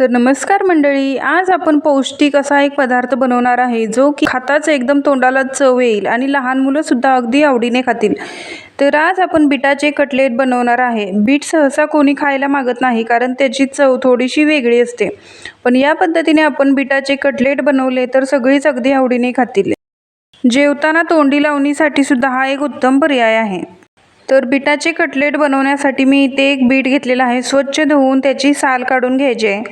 तर नमस्कार मंडळी आज आपण पौष्टिक असा एक पदार्थ बनवणार आहे जो की खाताच एकदम तोंडाला चव येईल आणि लहान मुलंसुद्धा अगदी आवडीने खातील. तर आज आपण बिटाचे कटलेट बनवणार आहे. बीट सहसा कोणी खायला मागत नाही कारण त्याची चव थोडीशी वेगळी असते. पण या पद्धतीने आपण बिटाचे कटलेट बनवले तर सगळीच अगदी आवडीने खातील. जेवताना तोंडी लावणीसाठी सुद्धा हा एक उत्तम पर्याय आहे. तर बिटाचे कटलेट बनवण्यासाठी मी इथे एक बीट घेतलेला आहे. स्वच्छ धुवून त्याची साल काढून घ्यायची आहे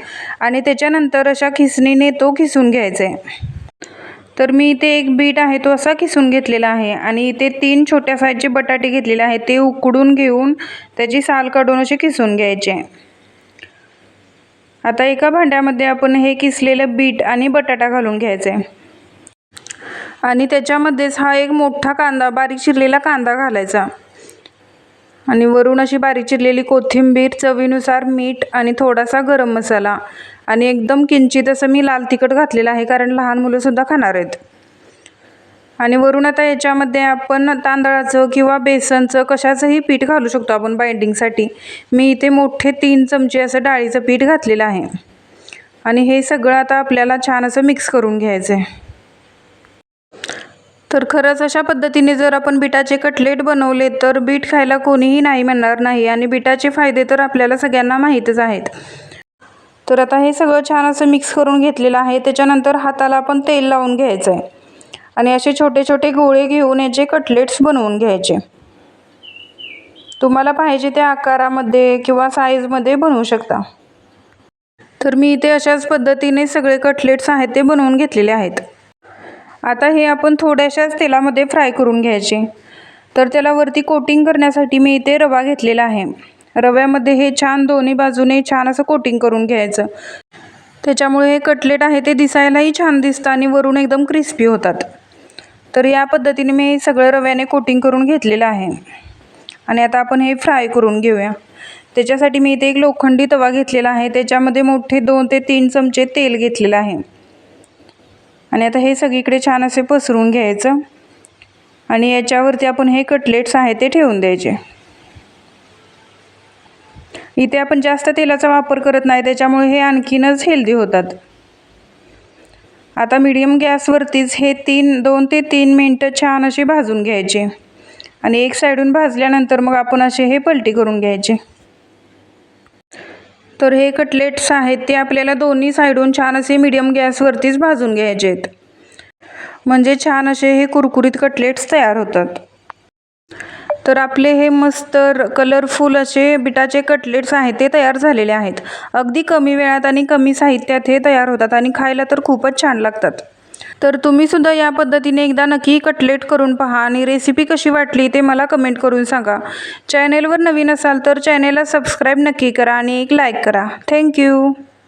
आणि त्याच्यानंतर अशा खिसणीने तो खिसून घ्यायचा. आहे तर मी इथे एक बीट आहे तो असा खिसून घेतलेला आहे आणि इथे तीन छोट्या साईजचे बटाटे घेतलेले आहेत ते उकडून घेऊन त्याची साल काढून असे खिसून घ्यायचे. आता एका भांड्यामध्ये आपण हे किसलेलं बीट आणि बटाटा घालून घ्यायचं. आणि त्याच्यामध्येच हा एक मोठा कांदा बारीक चिरलेला कांदा घालायचा. आणि वरून अशी बारीक चिरलेली कोथिंबीर चवीनुसार मीठ आणि थोडासा गरम मसाला. आणि एकदम किंचित असं मी लाल तिखट घातलेलं आहे कारण लहान मुलंसुद्धा खाणार आहेत. आणि वरून आता याच्यामध्ये आपण तांदळाचं किंवा बेसनचं कशाचंही पीठ घालू शकतो आपण बाइंडिंगसाठी. मी इथे मोठे तीन चमचे असं डाळीचं पीठ घातलेलं आहे. आणि हे सगळं आता आपल्याला छान असं मिक्स करून घ्यायचं आहे तर खरंच अशा पद्धतीने जर आपण बिटाचे कटलेट बनवले तर बीट खायला कोणीही नाही म्हणणार नाही आणि बिटाचे फायदे तर आपल्याला सगळ्यांना माहीतच आहेत. तर आता हे सगळं छान असं मिक्स करून घेतलेलं आहे. त्याच्यानंतर हाताला आपण तेल लावून घ्यायचं आहे. आणि असे छोटे छोटे गोळे घेऊन याचे कटलेट्स बनवून घ्यायचे. तुम्हाला पाहिजे त्या आकारामध्ये किंवा साईजमध्ये बनवू शकता. तर मी इथे अशाच पद्धतीने सगळे कटलेट्स आहेत ते बनवून घेतलेले आहेत. आता हे आपण थोड्याशाच तेलामध्ये फ्राय करून घ्यायचे. तर त्याला वरती कोटिंग करण्यासाठी मी इथे रवा घेतलेला आहे. रव्यामध्ये हे छान दोन्ही बाजूने छान असं कोटिंग करून घ्यायचं. त्याच्यामुळे हे कटलेट आहे ते दिसायलाही छान दिसतं आणि वरून एकदम क्रिस्पी होतात. तर या पद्धतीने मी सगळं रव्याने कोटिंग करून घेतलेलं आहे. आणि आता आपण हे फ्राय करून घेऊया. त्याच्यासाठी मी इथे एक लोखंडी तवा घेतलेला आहे. त्याच्यामध्ये मोठे दोन ते तीन चमचे तेल घेतलेलं आहे. आणि आता हे सगळीकडे छान असे पसरून घ्यायचं. आणि याच्यावरती आपण हे कटलेट्स आहे ते ठेवून द्यायचे. इथे आपण जास्त तेलाचा वापर करत नाही त्याच्यामुळे हे आणखीनच हेल्दी होतात. आता मीडियम गॅसवरतीच हे तीन दोन ते तीन मिनटं छान असे भाजून घ्यायचे. आणि एक साईडून भाजल्यानंतर मग आपण असे हे पलटी करून घ्यायचे. तर हे कटलेट्स आहेत ते आपल्याला दोन्ही साईडून छान असे मीडियम गॅसवरतीच भाजून घ्यायचे आहेत म्हणजे छान असे हे कुरकुरीत कटलेट्स तयार होतात. तर आपले हे मस्त कलरफुल असे बिटाचे कटलेट्स आहेत ते तयार झालेले आहेत. अगदी कमी वेळात आणि कमी साहित्यात हे तयार होतात आणि खायला तर खूपच छान लागतात. तर तुम्हीसुद्धा या पद्धतीने एकदा नक्की कटलेट करून पहा आणि रेसिपी कशी वाटली ते मला कमेंट करून सांगा. चॅनेलवर नवीन असाल तर चॅनेलला सबस्क्राईब नक्की करा आणि एक लाईक करा. थँक्यू